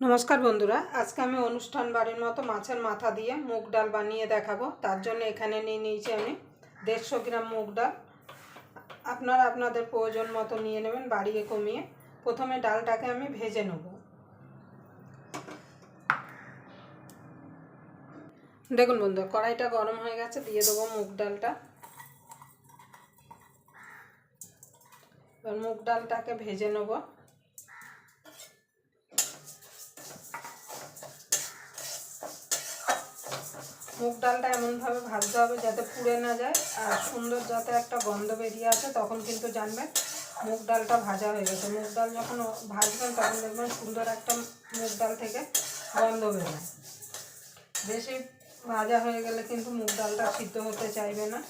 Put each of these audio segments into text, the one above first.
নমস্কার বন্ধুরা, আজকে আমি অনুষ্ঠান বাড়ির মতো মাছের মাথা দিয়ে মুগ ডাল বানিয়ে দেখাবো। তার জন্য এখানে নিয়ে নিয়েছি আমি দেড়শো গ্রাম মুগ ডাল। আপনারা আপনাদের প্রয়োজন মতো নিয়ে নেবেন, বাড়িয়ে কমিয়ে। প্রথমে ডালটাকে আমি ভেজে নেব। দেখুন বন্ধু, কড়াইটা গরম হয়ে গেছে, দিয়ে দেবো মুগ ডালটা। এবার মুগ ডালটাকে ভেজে নেব। মুগ ডালটা এমনভাবে ভাজতে হবে যাতে পুড়ে না যায় আর সুন্দর যাতে একটা গন্ধ বেরিয়ে আসে, তখন কিন্তু জানবেন মুগ ডালটা ভাজা হয়ে গেছে। মুগ ডাল যখন ভাজবেন, তখন দেখবেন সুন্দর একটা মুগ ডাল থেকে গন্ধ বেরোয়। বেশি ভাজা হয়ে গেলে কিন্তু মুগ ডালটা সিদ্ধ হতে চাইবে না।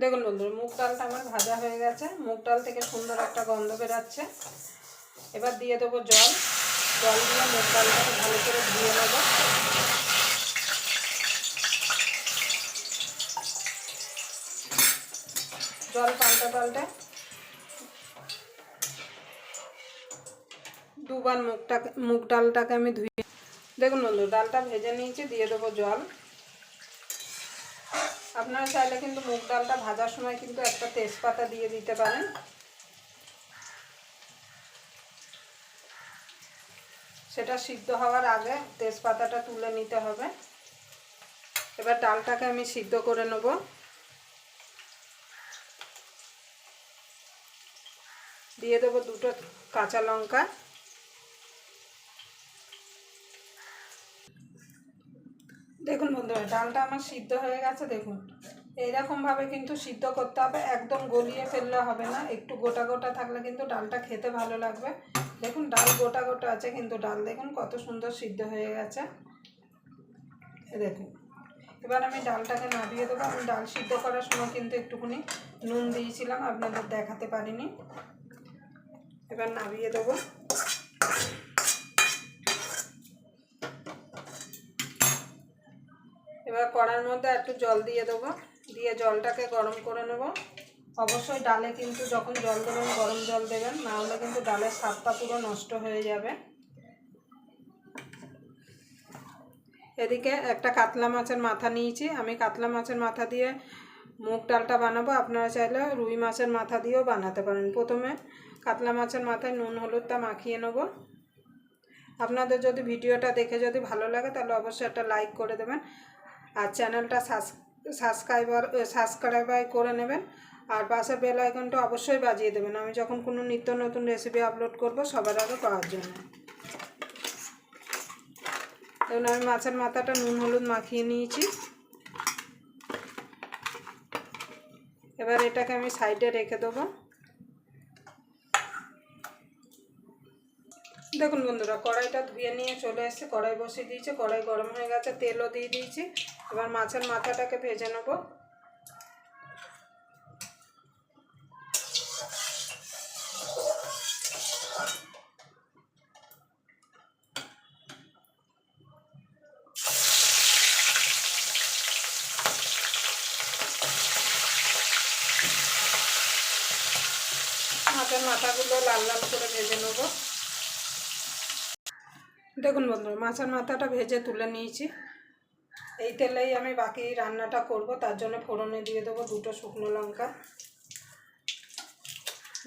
দেখুন বন্ধুরা, মুগ ডালটা আমার ভাজা হয়ে গেছে। মুগ ডাল থেকে সুন্দর একটা গন্ধ বেরাচ্ছে। এবার দিয়ে দেবো জল। জল দিয়ে মুগ ডালটাকে ভালো করে ধুয়ে নেব। জল পাল্টা পাল্টে। দুবার মুগটাকে মুগ ডালটাকে আমি ধুয়ে দেখুন বন্ধু, ডালটা ভেজে নিয়েছি, দিয়ে দেবো জল। আপনারা চাইলে কিন্তু মুগ ডালটা ভাজার সময় কিন্তু একটা তেজপাতা দিয়ে দিতে পারেন। সেটা সিদ্ধ হওয়ার আগে তেজপাতাটা তুলে নিতে হবে। এবার ডালটাকে আমি সিদ্ধ করে নেব। দিয়ে দেবো দুটো কাঁচা লঙ্কা। দেখুন বন্ধুরা, ডালটা আমার সিদ্ধ হয়ে গেছে, দেখুন। এইরকমভাবে কিন্তু সিদ্ধ করতে হবে, একদম গলিয়ে ফেললে হবে না। একটু গোটা গোটা থাকলে কিন্তু ডালটা খেতে ভালো লাগবে। দেখুন ডাল গোটা গোটা আছে, কিন্তু ডাল দেখুন কত সুন্দর সিদ্ধ হয়ে গেছে। দেখুন, এবার আমি ডালটাকে নাবিয়ে দেবো। আমি ডাল সিদ্ধ করার সময় কিন্তু একটুখানি নুন দিয়েছিলাম, আপনাদের দেখাতে পারিনি। এবার নাবিয়ে দেবো। এবার কড়ার মধ্যে একটু জল দিয়ে দেবো। দিয়ে জলটাকে গরম করে নেব। অবশ্যই ডালে কিন্তু যখন জল দেবেন, গরম জল দেবেন, না হলে কিন্তু ডালের স্বাদটা পুরো নষ্ট হয়ে যাবে। এদিকে একটা কাতলা মাছের মাথা নিয়েছি। আমি কাতলা মাছের মাথা দিয়ে মুগ ডালটা বানাবো। আপনারা চাইলে রুই মাছের মাথা দিয়েও বানাতে পারেন। প্রথমে কাতলা মাছের মাথায় নুন, হলুদটা মাখিয়ে নেব। আপনাদের যদি ভিডিওটা দেখে যদি ভালো লাগে, তাহলে অবশ্যই একটা লাইক করে দেবেন। আর চ্যানেলটা সাবস্ক্রাইবার সাবস্ক্রাইবার করে নেবেন। আর পাশে বেল আইকনটা অবশ্যই বাজিয়ে দেবেন। আমি যখন কোনো নিত্য নতুন রেসিপি আপলোড করব সবার আগে পাওয়ার জন্য। দেখুন, আমি মাছের মাথাটা নুন, হলুদ মাখিয়ে নিয়েছি। এবার এটাকে আমি সাইডে রেখে দেবো। দেখুন বন্ধুরা, কড়াইটা ধুয়ে নিয়ে চলে এসেছে। কড়াই বসিয়ে দিয়েছে, কড়াই গরম হয়ে গেছে, তেলও দিয়ে দিয়েছি। এবার মাছের মাথাটাকে ভেজে নেব। মাছের মাথাগুলো লাল লাল করে ভেজে নেব। দেখুন বন্ধুরা, মাছের মাথাটা ভেজে তুলে নিয়েছি। এই তেলেই আমি বাকি রান্নাটা করব, তার জন্য ফোড়নে দিয়ে দেবো দুটো শুকনো লঙ্কা,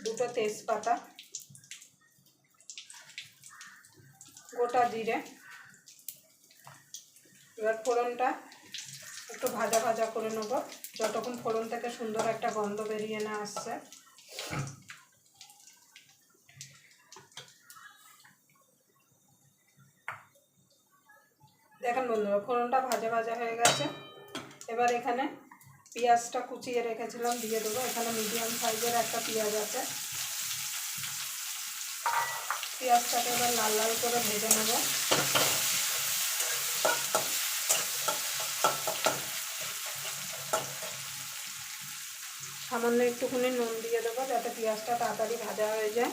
দুটো তেজপাতা, গোটা জিরে। এবার ফোড়নটা একটু ভাজা ভাজা করে নেব। যতক্ষণ ফোড়ন থেকে সুন্দর একটা গন্ধ বেরিয়ে না আসছে। দেখেন বন্ধুরা, ফোড়নটা ভাজা ভাজা হয়ে গেছে। এবার এখানে পেঁয়াজটা কুচিয়ে রেখেছিলাম, দিয়ে দেবো। এখানে মিডিয়াম সাইজের একটা পেঁয়াজ আছে। পেঁয়াজটাকে এবার লাল লাল করে ভেজে নেব। সামান্য একটুখানি নুন দিয়ে দেবো, যাতে পেঁয়াজটা তাড়াতাড়ি ভাজা হয়ে যায়।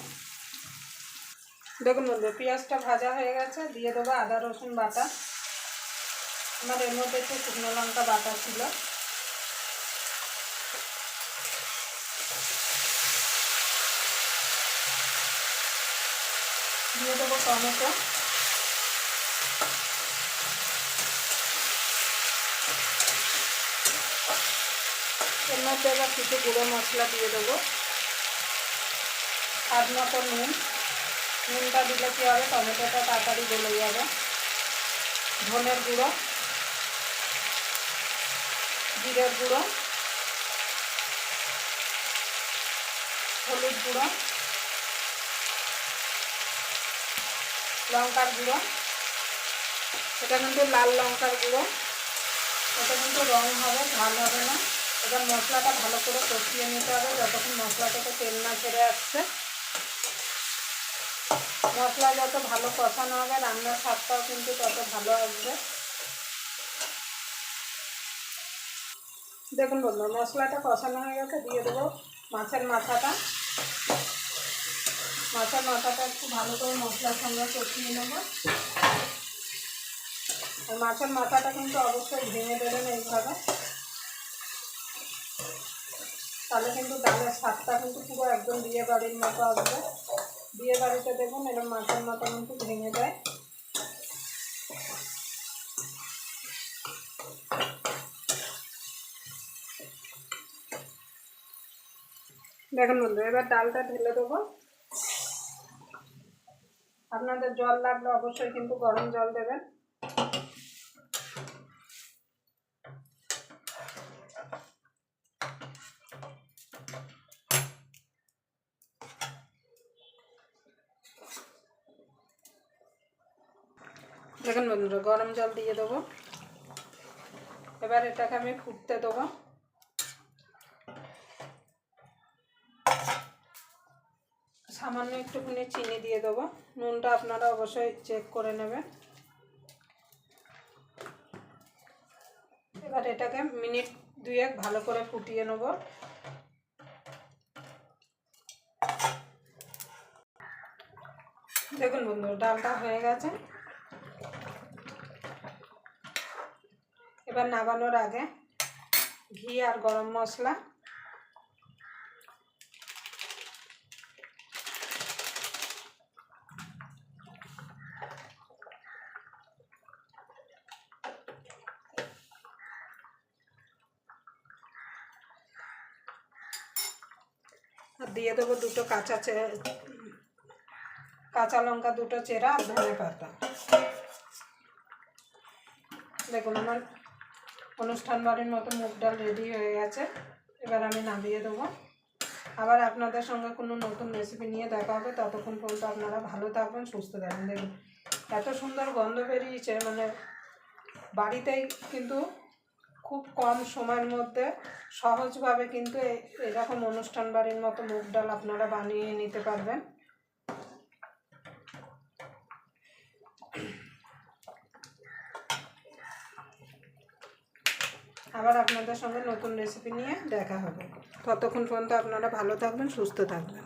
দেখুন বন্ধু পেঁয়াজটা ভাজা হয়ে গেছে, দিয়ে দেবো আদা রসুন বাটা। আমার এর মধ্যে একটু শুকনো লঙ্কা বাটা ছিল। দিয়ে দেবো টমেটো। এর মধ্যে আবার কিছু গুঁড়ো মশলা দিয়ে দেবো। স্বাদ মতো নুন। নুনটা দিলে কী হবে? টমেটোটা তাড়াতাড়ি গলে যাবে। ধনের গুঁড়ো। জিরের গুঁড়ো, হলুদ গুঁড়ো, লঙ্কার গুঁড়ো, এটা কিন্তু লাল লঙ্কার গুঁড়ো। এটা কিন্তু রং হবে, ঝাল হবে না। এবার মশলাটা ভালো করে কষিয়ে নিতে হবে, যতক্ষণ মশলা থেকে তেল না ছেড়ে আসছে। মশলা যত ভালো কষানো হবে, রান্নার স্বাদটাও কিন্তু তত ভালো আসবে। দেখুন বন্ধু, মশলাটা কষানো হয়ে গেছে, দিয়ে দেবো মাছের মাথাটা। মাছের মাথাটা একটু ভালো করে মশলার সঙ্গে কষিয়ে নেব। আর মাছের মাথাটা কিন্তু অবশ্যই ভেঙে দেবেন এইভাবে। তাহলে কিন্তু ডালের স্বাদটা কিন্তু পুরো একদম বিয়ে বাড়ির মতো আসবে। বিয়ে বাড়িতে দেখুন এরকম মাছের মাথা কিন্তু ভেঙে যায়। দেখুন বন্ধু, এবার ডালটা ঢেলে দেবো। আপনাদের জল লাগলে অবশ্যই কিন্তু গরম জল দেবেন। দেখুন বন্ধুরা গরম জল দিয়ে দেবো। এবার এটাকে আমি ফুটতে দেবো। সামান্য একটুখানি চিনি দিয়ে দেবো। নুনটা আপনারা অবশ্যই চেক করে নেবেন। এবার এটাকে মিনিট দুয়েক ভালো করে ফুটিয়ে নেব। দেখুন বন্ধু, ডালটা হয়ে গেছে। এবার নামানোর আগে ঘি আর গরম মশলা দিয়ে দেবো দুটো কাঁচা কাঁচা লঙ্কা, দুটো চেরা আর ধনে পাতা। দেখুন, আমার অনুষ্ঠান বাড়ির মতো মুগ ডাল রেডি হয়ে গেছে। এবার আমি নামিয়ে দেবো। আবার আপনাদের সঙ্গে কোনো নতুন রেসিপি নিয়ে দেখা হবে। ততক্ষণ পর্যন্ত আপনারা ভালো থাকবেন, সুস্থ থাকবেন। দেখুন, এত সুন্দর গন্ধ বেরিয়েছে মানে বাড়িতেই কিন্তু খুব কম সময়ের মধ্যে সহজভাবে কিন্তু এরকম অনুষ্ঠান বাড়ির মতো মুগ ডাল আপনারা বানিয়ে নিতে পারবেন। আবার আপনাদের সঙ্গে নতুন রেসিপি নিয়ে দেখা হবে। ততক্ষণ পর্যন্ত আপনারা ভালো থাকবেন, সুস্থ থাকবেন।